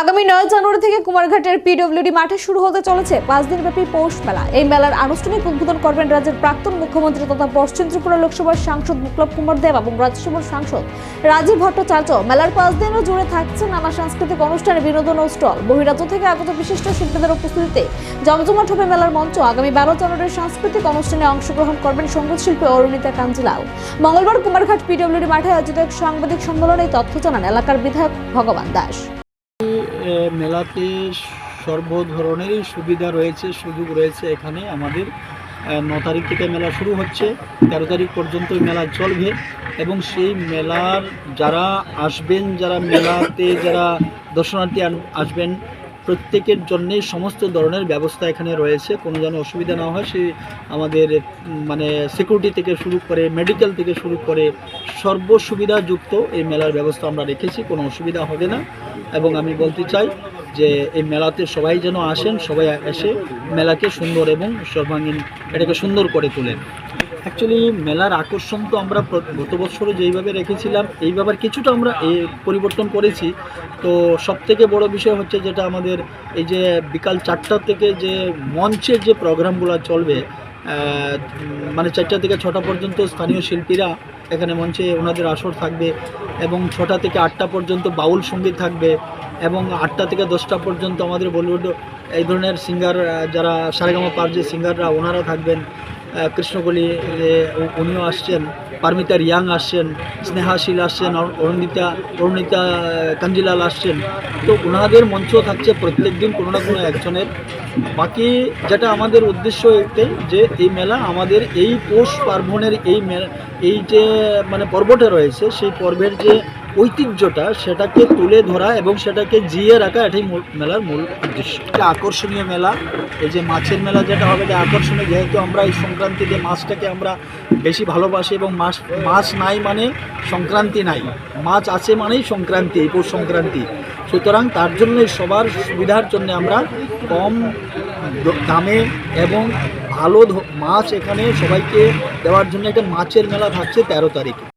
আগামী নয় জানুয়ারি থেকে কুমারঘাটের পিডব্লিউডি মাঠে শুরু হতে চলেছে পাঁচ দিনব্যাপী পৌষ মেলা। এই মেলার আনুষ্ঠানিক উদ্বোধন করবেন রাজ্যের প্রাক্তন মুখ্যমন্ত্রী তথা পশ্চিম ত্রিপুরা লোকসভার সাংসদ বিপ্লব কুমার দেব এবং রাজ্যসভার সাংসদ রাজীব ভট্টাচার্য। মেলার পাঁচ দিনও জুড়ে থাকছে নানা সাংস্কৃতিক অনুষ্ঠান, বিনোদন ও স্টল। বহিরাজ্য থেকে আগত বিশিষ্ট শিল্পীদের উপস্থিতিতে জমজমাট হবে মেলার মঞ্চ। আগামী বারো জানুয়ারির সাংস্কৃতিক অনুষ্ঠানে অংশগ্রহণ করবেন সংগীত শিল্পী অরুণিতা কাঞ্জিলাল মঙ্গলবার কুমারঘাট পিডব্লিউডি মাঠে আয়োজিত এক সাংবাদিক সম্মেলনে তথ্য জানান এলাকার বিধায়ক ভগবান দাস। মেলাতে সর্ব ধরনেরই সুবিধা রয়েছে, সুযোগ রয়েছে এখানে আমাদের। ন তারিখ থেকে মেলা শুরু হচ্ছে, তেরো তারিখ পর্যন্ত মেলা চলবে এবং সেই মেলার যারা আসবেন, যারা মেলাতে যারা দর্শনার্থী আসবেন প্রত্যেকের জন্যে সমস্ত ধরনের ব্যবস্থা এখানে রয়েছে। কোনো যেন অসুবিধা না হয় সেই আমাদের মানে সিকিউরিটি থেকে শুরু করে মেডিকেল থেকে শুরু করে সর্ব সুবিধাযুক্ত এই মেলার ব্যবস্থা আমরা রেখেছি, কোনো অসুবিধা হবে না। এবং আমি বলতে চাই যে, এই মেলাতে সবাই যেন আসেন, সবাই এসে মেলাকে সুন্দর এবং সর্বাঙ্গীন, এটাকে সুন্দর করে তোলেন। অ্যাকচুয়ালি মেলার আকর্ষণ তো আমরা গত বছরও যেইভাবে রেখেছিলাম, এইভাবে কিছুটা আমরা পরিবর্তন করেছি। তো সব থেকে বড় বিষয় হচ্ছে যেটা আমাদের এই যে বিকাল চারটা থেকে যে মঞ্চের যে প্রোগ্রামগুলো চলবে মানে চারটা থেকে ছটা পর্যন্ত স্থানীয় শিল্পীরা এখানে মঞ্চে ওনাদের আসর থাকবে এবং ছটা থেকে আটটা পর্যন্ত বাউল সংগীত থাকবে এবং আটটা থেকে দশটা পর্যন্ত আমাদের বলিউড, এই ধরনের সিঙ্গার যারা সারেগামা পার যে সিঙ্গাররা, ওনারা থাকবেন। কৃষ্ণকলি উনিও আসছেন, পারমিতা রিয়াং আসছেন, স্নেহাশীল আসছেন, অর- অরুণিতা অরুণিতা কাঞ্জিলাল আসছেন। তো ওনাদের মঞ্চ থাকছে প্রত্যেক দিন কোনো না কোনো একজনের। বাকি যেটা আমাদের উদ্দেশ্য এটাই যে এই মেলা আমাদের এই পৌষ পার্বণের এই এই যে মানে পর্বটা রয়েছে, সেই পর্বের যে ঐতিহ্যটা সেটাকে তুলে ধরা এবং সেটাকে জিয়ে রাখা এটাই মূল মেলার মূল উদ্দেশ্য। এটা আকর্ষণীয় মেলা। এই যে মাছের মেলা যেটা হবে যে আকর্ষণীয়। যেহেতু আমরা এই সংক্রান্তিতে মাছটাকে আমরা বেশি ভালোবাসি এবং মাছ মাছ নাই মানে সংক্রান্তি নাই। মাছ আছে মানেই সংক্রান্তি, এই পৌষ সংক্রান্তি। সুতরাং তার জন্য সবার সুবিধার জন্য আমরা কম দামে এবং ভালো মাছ এখানে সবাইকে দেওয়ার জন্য একটা মাছের মেলা থাকছে তেরো তারিখে।